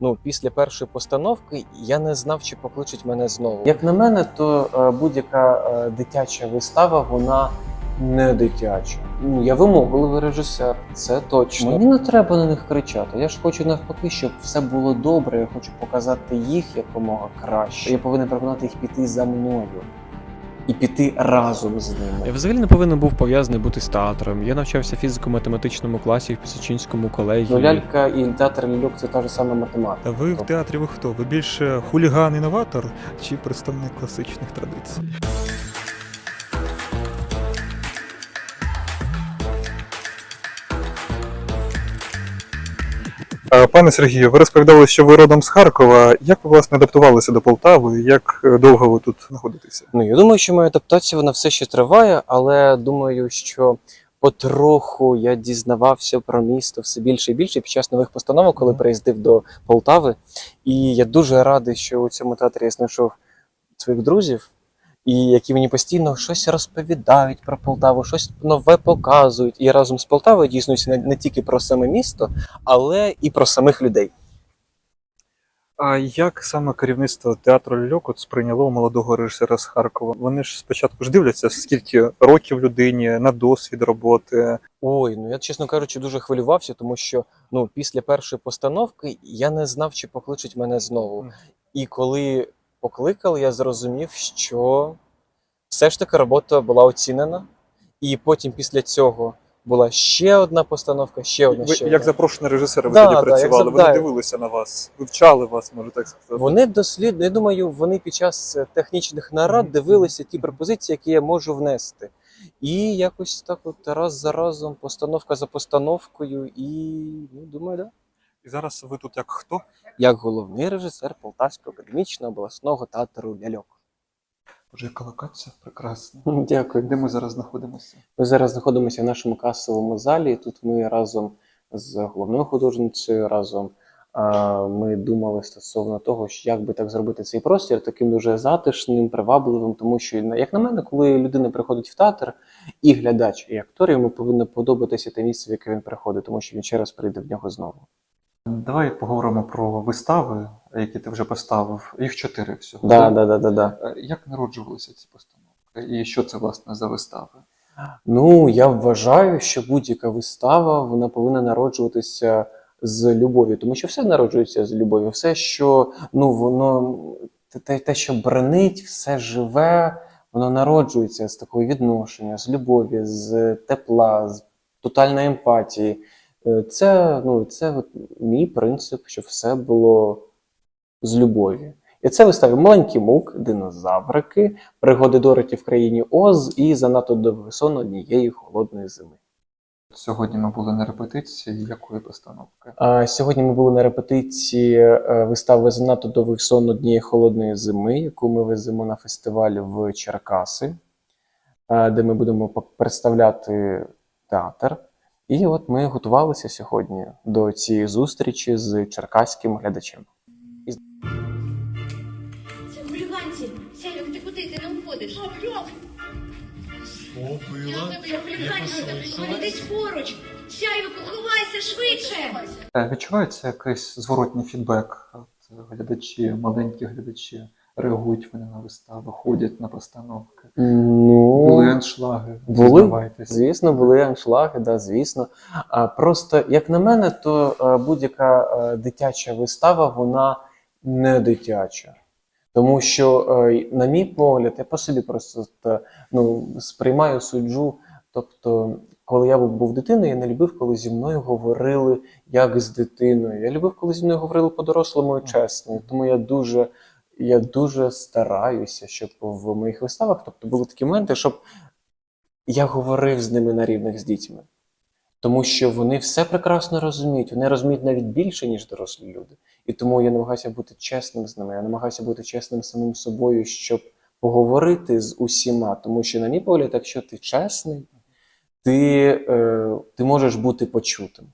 ну, після першої постановки я не знав, чи покличуть мене знову. Як на мене, то е, будь-яка е, дитяча вистава, вона не дитяча. Ну, я вимогливий режисер, це точно. Мені не треба на них кричати. Я ж хочу навпаки, щоб все було добре. Я хочу показати їх якомога краще. Я повинен переконати їх піти за мною і піти разом з ними. Я взагалі не повинен був пов'язаний бути з театром. Я навчався фізико-математичному класі в Пісочинському колегії. Ну, лялька і театр ляльок це та ж сама математика. Ви в театрі ви хто? Ви більше хуліган-інноватор чи представник класичних традицій? Пане Сергію, ви розповідали, що ви родом з Харкова. Як ви власне адаптувалися до Полтави? Як е, довго ви тут знаходитеся? Ну, я думаю, що моя адаптація вона все ще триває, але думаю, що потроху я дізнавався про місто все більше і більше під час нових постановок, коли приїздив до Полтави. І я дуже радий, що у цьому театрі я знайшов своїх друзів, і які мені постійно щось розповідають про Полтаву, щось нове показують. І разом з Полтавою дізнаюся не, не тільки про саме місто, але і про самих людей. А як саме керівництво театру Льок от сприйняло молодого режисера з Харкова? Вони ж спочатку ж дивляться, скільки років людині на досвід роботи. Ой, ну я чесно кажучи, дуже хвилювався, тому що ну після першої постановки я не знав, чи покличуть мене знову. І коли покликали, я зрозумів, що все ж таки робота була оцінена. І потім після цього була ще одна постановка, ще одна Ви ще як запрошений режисер, ви Да, тоді да, як працювали, вони завдання. дивилися на вас, вивчали вас, може так сказати. Вони дослідно, я думаю, вони під час е, технічних нарад дивилися ті пропозиції, які я можу внести. І якось так, от раз за разом, постановка за постановкою, і ну, думаю, да. І зараз ви тут як хто? як головний режисер Полтавського академічного обласного театру ляльок. Боже, яка локація прекрасна. Дякую. Де ми зараз знаходимося? Ми зараз знаходимося в нашому касовому залі. Тут ми разом з головною художницею, разом а, ми думали стосовно того, що як би так зробити цей простір таким дуже затишним, привабливим, тому що, як на мене, коли людина приходить в театр, і глядач, і актор, йому повинно подобатися те місце, в яке він приходить, тому що він ще раз прийде в нього знову. Давай поговоримо про вистави, які ти вже поставив. Їх чотири всього. Да, так? да, да, да, да. Е, Як народжувалися ці постановки? І що це власне за вистави? Ну, я вважаю, що будь-яка вистава вона повинна народжуватися з любові, тому що все народжується з любові. Все, що ну воно те, те, що бренить, все живе, воно народжується з такого відношення, з любові, з тепла, з тотальної емпатії. Е, Це, ну, це от мій принцип, щоб все було з любові. І це вистави маленький мук, динозаврики, пригоди Дороті в країні Оз і занадто довгий сон однієї холодної зими. Сьогодні ми були на репетиції якої постановки? А сьогодні ми були на репетиції е, вистави занадто довгий сон однієї холодної зими, яку ми веземо на фестиваль в Черкаси, е, де ми будемо представляти театр. І от ми готувалися сьогодні до цієї зустрічі з черкаським глядачем. Це хуліганці. Сяйок, ти куди? Ти не уходиш. Це хуліганці. Вони десь поруч. Сяйво, поховайся швидше. Е, Відчувається якийсь зворотній фідбек? От глядачі, маленькі глядачі реагують вони на вистави, ходять на постановки. Ну, Були аншлаги, Були. Звісно, були аншлаги, да, звісно. А просто, як на мене, то будь-яка дитяча вистава, вона не дитяча. Тому що, на мій погляд, я по собі просто та, ну, сприймаю суджу. Тобто, коли я був, був дитиною, я не любив, коли зі мною говорили як з дитиною. Я любив, коли зі мною говорили по-дорослому і чесно. Тому я дуже, я дуже стараюся, щоб в моїх виставах, тобто були такі моменти, щоб я говорив з ними на рівних з дітьми. Тому що вони все прекрасно розуміють, вони розуміють навіть більше, ніж дорослі люди. І тому я намагаюся бути чесним з ними, я намагаюся бути чесним самим собою, щоб поговорити з усіма. Тому що, на мій погляд, якщо ти чесний, ти, е, ти можеш бути почутим.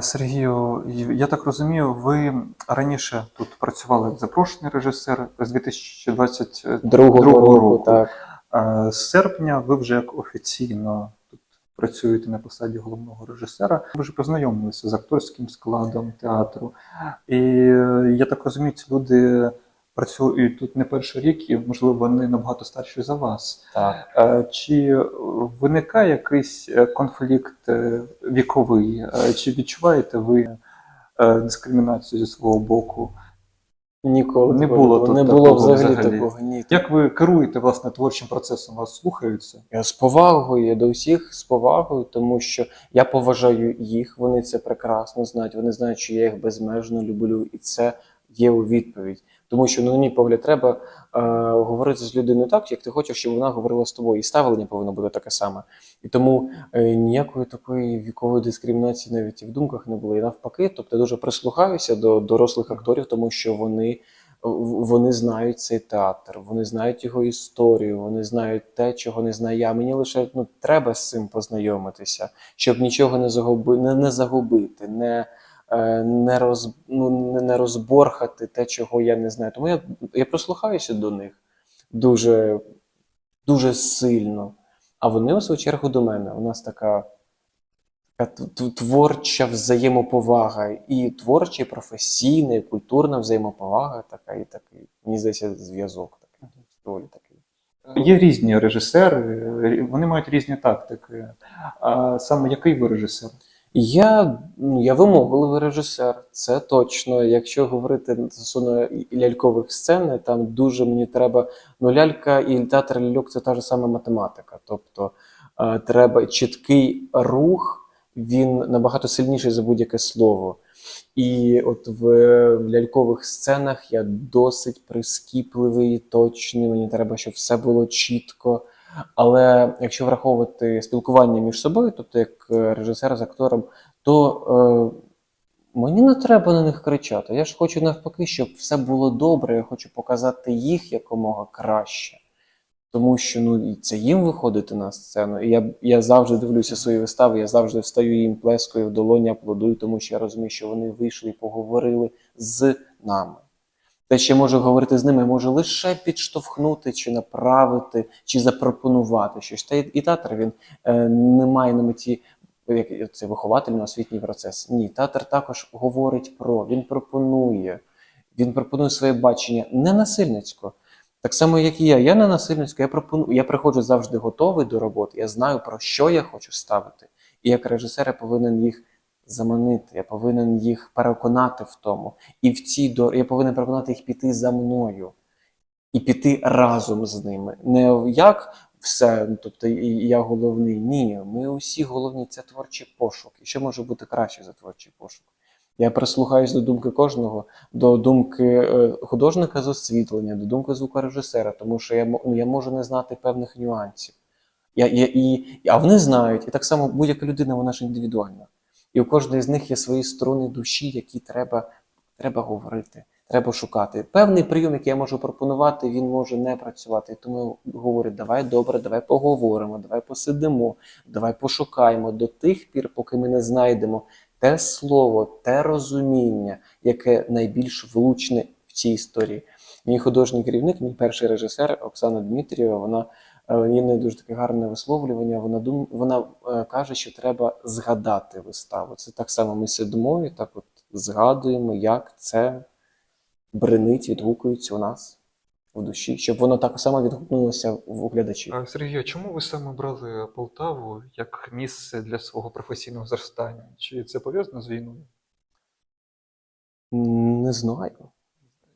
Сергію, я так розумію, ви раніше тут працювали як запрошений режисер з 2022 Другого Другого року, року. так. З серпня ви вже як офіційно тут працюєте на посаді головного режисера. Ви вже познайомилися з акторським складом театру. І е, я так розумію, ці люди працюють тут не перший рік, і можливо вони набагато старші за вас. Так. Е, Чи виникає якийсь е, конфлікт е, віковий? Чи відчуваєте ви дискримінацію зі свого боку? Ніколи Не такого було тут не було взагалі, взагалі. такого. Ні. Як ви керуєте власне творчим процесом? Вас слухаються? Я з повагою до всіх з повагою, тому що я поважаю їх, вони це прекрасно знають. Вони знають, що я їх безмежно люблю, і це є у відповідь. Тому що, ну, на мій погляд, треба е, говорити з людиною так, як ти хочеш, щоб вона говорила з тобою. І ставлення повинно бути таке саме. І тому е, ніякої такої вікової дискримінації навіть і в думках не було. І навпаки, тобто я дуже прислухаюся до дорослих акторів, тому що вони. Вони знають цей театр, вони знають його історію, вони знають те, чого не знаю я. Мені лише ну, треба з цим познайомитися, щоб нічого не загуби, не, не загубити, не, не, роз, ну, не, розборхати те, чого я не знаю. Тому я, я прислухаюся до них дуже, дуже сильно. А вони, у свою чергу, до мене. У нас така, така творча взаємоповага, і творча, і професійна, і культурна взаємоповага, така, і такий, мені здається, зв'язок такий, доволі такий. Є різні режисери, вони мають різні тактики. А саме який ви режисер? Я, ну, я вимогливий режисер, це точно. Якщо говорити стосовно лялькових сцен, там дуже мені треба. Ну, лялька і театр ляльок це та ж сама математика. Тобто е, треба чіткий рух, він набагато сильніший за будь-яке слово. І от в, в лялькових сценах я досить прискіпливий, точний. Мені треба, щоб все було чітко. Але якщо враховувати спілкування між собою, тобто як е, режисер з актором, то е, мені не треба на них кричати. Я ж хочу навпаки, щоб все було добре. Я хочу показати їх якомога краще. Тому що ну, і це їм виходити на сцену. І я, я завжди дивлюся свої вистави, я завжди встаю їм плескою в долоні, аплодую, тому що я розумію, що вони вийшли і поговорили з нами. Те, що я можу говорити з ними, я можу лише підштовхнути, чи направити, чи запропонувати щось. Та і, театр він е, не має на меті як це виховательно-освітній процес. Ні, театр також говорить про, він пропонує, він пропонує своє бачення не насильницько. Так само, як і я. Я не насильницько, я пропоную, я приходжу завжди готовий до роботи, я знаю, про що я хочу ставити. І як режисер я повинен їх заманити, я повинен їх переконати в тому. І в цій дор... я повинен переконати їх піти за мною і піти разом з ними. Не як все, тобто я головний. Ні, ми усі головні, це творчий пошук. І що може бути краще за творчий пошук? Я прислухаюсь до думки кожного, до думки е, художника з освітлення, до думки звукорежисера, тому що я, я можу не знати певних нюансів. Я, я, і, а вони знають, і так само будь-яка людина, вона ж індивідуальна. І у кожної з них є свої струни душі, які треба, треба говорити, треба шукати. Певний прийом, який я можу пропонувати, він може не працювати. Тому говорять, давай добре, давай поговоримо, давай посидимо, давай пошукаємо до тих пір, поки ми не знайдемо те слово, те розуміння, яке найбільш влучне в цій історії. Мій художній керівник, мій перший режисер Оксана Дмитрієва, вона є неї дуже таке гарне висловлювання. Вона дум, вона е, каже, що треба згадати виставу. Це так само ми сидимо і так от згадуємо, як це бренить, відгукується у нас в душі, щоб воно так само відгукнулося в глядачі. А, Сергій, а чому ви саме обрали Полтаву як місце для свого професійного зростання? Чи це пов'язано з війною? Не знаю.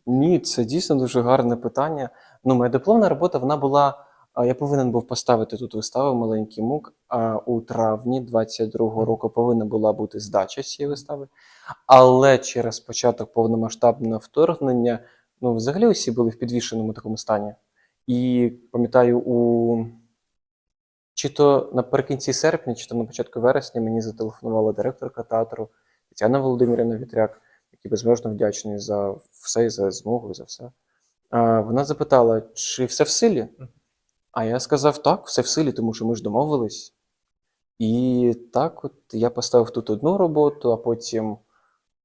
Ні, це дійсно дуже гарне питання. Ну, моя дипломна робота вона була. Я повинен був поставити тут виставу маленький мук. А у травні 22-го року повинна була бути здача цієї вистави. Але через початок повномасштабного вторгнення, ну, взагалі усі були в підвішеному такому стані. І пам'ятаю, у чи то наприкінці серпня, чи то на початку вересня мені зателефонувала директорка театру Тетяна Володимирівна Вітряк який безмежно вдячний за все, за змогу, за все. Вона запитала, чи все в силі? А я сказав, так, все в силі, тому що ми ж домовились. І так, от я поставив тут одну роботу, а потім,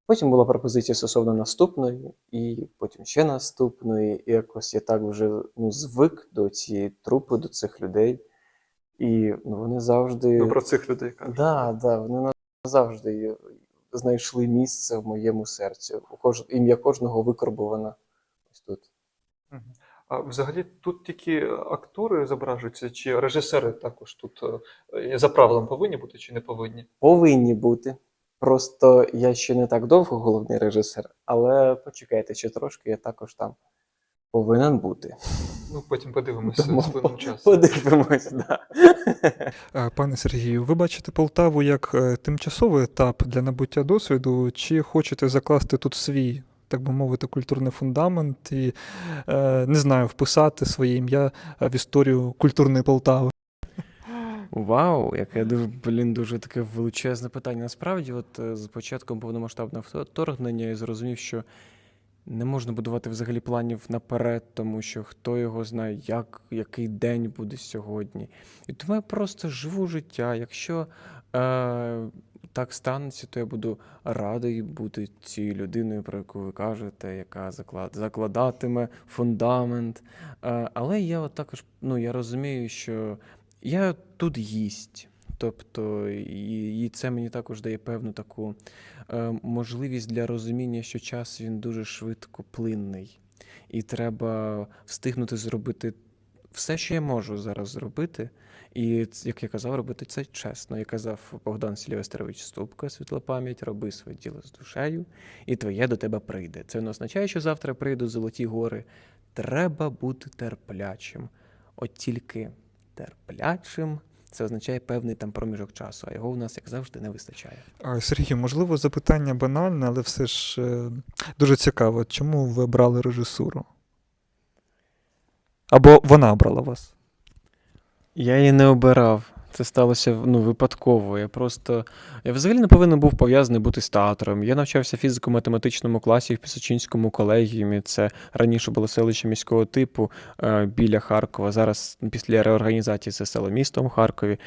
потім була пропозиція стосовно наступної, і потім ще наступної. І якось я так вже ну, звик до цієї трупи, до цих людей. І ну, вони завжди. Ви про цих людей кажете. Да, да, вони назавжди знайшли місце в моєму серці. Кож... Ім'я кожного викарбовано ось тут. А взагалі тут тільки актори зображуються, чи режисери також тут е, за правилом повинні бути чи не повинні? Повинні бути. Просто я ще не так довго головний режисер, але почекайте ще трошки, я також там повинен бути. Ну потім подивимося Тому з плином часу. Подивимось, да. Е, Пане Сергію, ви бачите Полтаву як е, тимчасовий етап для набуття досвіду, чи хочете закласти тут свій, так би мовити, культурний фундамент і е, не знаю, вписати своє ім'я в історію культурної Полтави? Вау, яке дуже, блін, дуже таке величезне питання. Насправді, от е, з початком повномасштабного вторгнення я зрозумів, що не можна будувати взагалі планів наперед, тому що хто його знає, як, який день буде сьогодні. І тому я просто живу життя. Якщо е, так станеться, то я буду радий бути цією людиною, про яку ви кажете, яка заклад, закладатиме фундамент. Е, але я от також ну, я розумію, що я тут гість. Тобто, і, і це мені також дає певну таку е, можливість для розуміння, що час він дуже швидко плинний, і треба встигнути зробити все, що я можу зараз зробити. І як я казав, робити це чесно. Я казав Богдан Сільвестрович Ступка, світла пам'ять, роби своє діло з душею, і твоє до тебе прийде. Це не означає, що завтра прийдуть золоті гори. Треба бути терплячим. От тільки терплячим це означає певний там проміжок часу, а його у нас, як завжди, не вистачає. А, Сергію, можливо, запитання банальне, але все ж е, дуже цікаво. Чому ви обрали режисуру? Або вона обрала вас? Я її не обирав. Це сталося ну, випадково. Я просто. Я взагалі не повинен був пов'язаний бути з театром. Я навчався в фізико-математичному класі в Пісочинському колегіумі. Це раніше було селище міського типу е, біля Харкова. Зараз після реорганізації це село містом Харкові.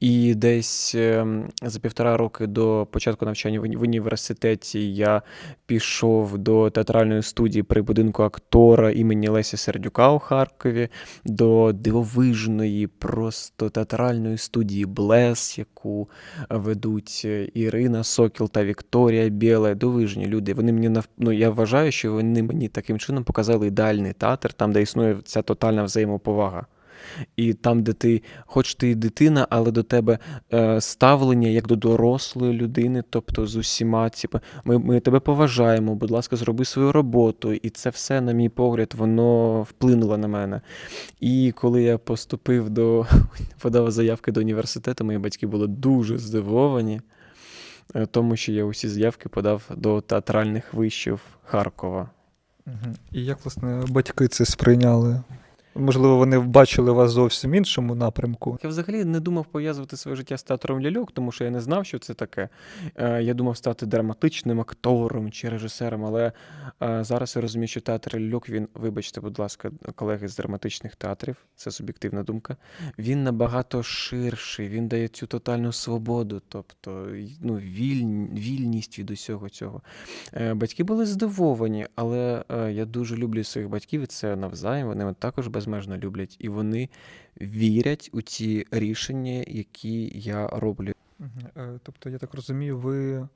І десь е, за півтора роки до початку навчання в університеті я пішов до театральної студії при будинку актора імені Леся Сердюка у Харкові до дивовижної, просто театральної студії Блес, яку ведуть е, Ірина Сокіл та Вікторія Біле, дивижні люди. Вони мені нав... ну, я вважаю, що вони мені таким чином показали ідеальний театр, там, де існує ця тотальна взаємоповага. І там, де ти, хоч ти і дитина, але до тебе е, ставлення як до дорослої людини, тобто з усіма, типу, ми, ми тебе поважаємо, будь ласка, зроби свою роботу. І це все, на мій погляд, воно вплинуло на мене. І коли я поступив до подав заявки до університету, мої батьки були дуже здивовані, е, тому що я усі заявки подав до театральних вишів Харкова. І як, власне, батьки це сприйняли? Можливо, вони бачили вас зовсім іншому напрямку. Я взагалі не думав пов'язувати своє життя з театром ляльок, тому що я не знав, що це таке. Е, Я думав стати драматичним актором чи режисером, але е, зараз я розумію, що театр ляльок, він, вибачте, будь ласка, колеги з драматичних театрів, це суб'єктивна думка. Він набагато ширший, він дає цю тотальну свободу, тобто ну, віль, вільність від усього цього. Е, Батьки були здивовані, але я дуже люблю своїх батьків, і це навзаєм. Вони також безмежно люблять, і вони вірять у ті рішення, які я роблю. Е, Тобто, я так розумію, ви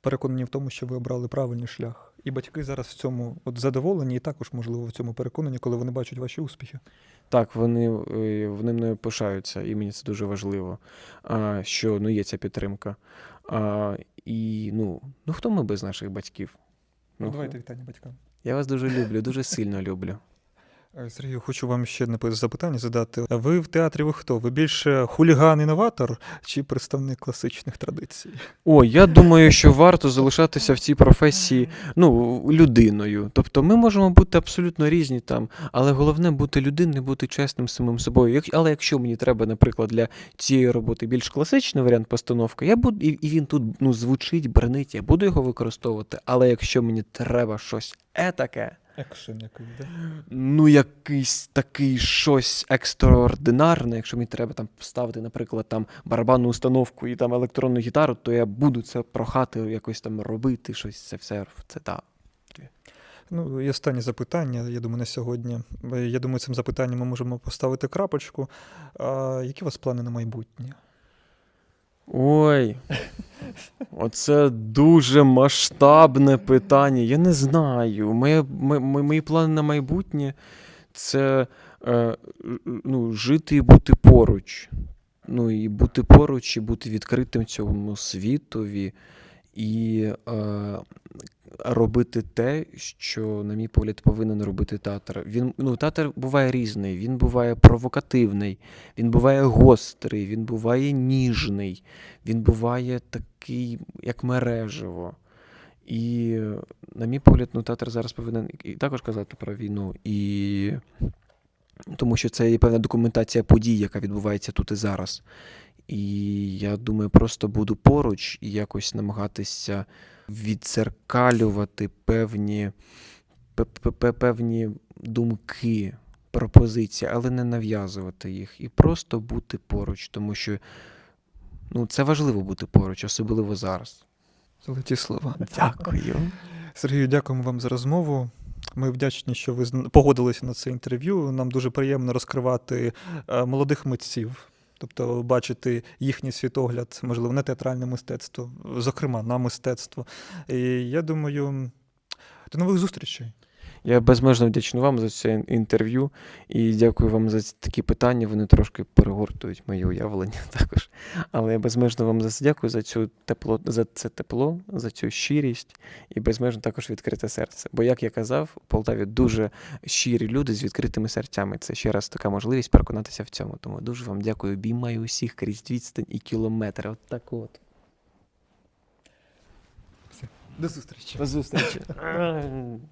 переконані в тому, що ви обрали правильний шлях. І батьки зараз в цьому от задоволені, і також, можливо, в цьому переконані, коли вони бачать ваші успіхи. Так, вони, е, вони мною пишаються, і мені це дуже важливо, що ну, є ця підтримка. І ну, ну хто ми без наших батьків? Ну, Ну, давайте вітання батькам. Я вас дуже люблю, дуже сильно люблю. Е, Сергію, хочу вам ще одне запитання задати. Ви в театрі ви хто? Ви більше хуліган-інноватор чи представник класичних традицій? О, я думаю, що варто залишатися в цій професії ну, людиною. Тобто ми можемо бути абсолютно різні там, але головне бути людиною, бути чесним самим собою. Але якщо мені треба, наприклад, для цієї роботи більш класичний варіант постановки, я буду, і він тут ну, звучить, бренить, я буду його використовувати. Але якщо мені треба щось етаке, Екшен який, да? ну, якийсь такий щось екстраординарне, якщо мені треба там ставити, наприклад, там барабанну установку і там електронну гітару, то я буду це прохати якось там робити, щось це все. Це так. Ну, і останнє запитання, я думаю, на сьогодні. Е, Я думаю, цим запитанням ми можемо поставити крапочку. А, які у вас плани на майбутнє? Ой, оце дуже масштабне питання. Я не знаю. Моє, мо- мо- мої плани на майбутнє це е, ну, жити і бути поруч. Ну, і бути поруч, і бути відкритим цьому світові, і е, робити те, що, на мій погляд, повинен робити театр. Він, ну, театр буває різний, він буває провокативний, він буває гострий, він буває ніжний, він буває такий, як мережево. І, на мій погляд, ну, театр зараз повинен і також казати про війну, і тому що це є певна документація подій, яка відбувається тут і зараз. І я думаю, просто буду поруч і якось намагатися відзеркалювати певні, пе- пе- пе- певні думки, пропозиції, але не нав'язувати їх. І просто бути поруч, тому що ну, це важливо бути поруч, особливо зараз. Золоті слова. Дякую. Сергію, дякуємо вам за розмову. Ми вдячні, що ви погодилися на це інтерв'ю. Нам дуже приємно розкривати е, молодих митців, тобто бачити їхній світогляд, можливо, на театральне мистецтво, зокрема на мистецтво. І я думаю, до нових зустрічей. Я безмежно вдячний вам за це інтерв'ю і дякую вам за ці такі питання. Вони трошки перегортують моє уявлення також. Але я безмежно вам за це дякую за цю тепло, за це тепло, за цю щирість і безмежно також відкрите серце. Бо, як я казав, у Полтаві дуже щирі люди з відкритими серцями. Це ще раз така можливість переконатися в цьому. Тому дуже вам дякую. Обіймаю усіх крізь відстань і кілометри. От так от. До зустрічі. До зустрічі.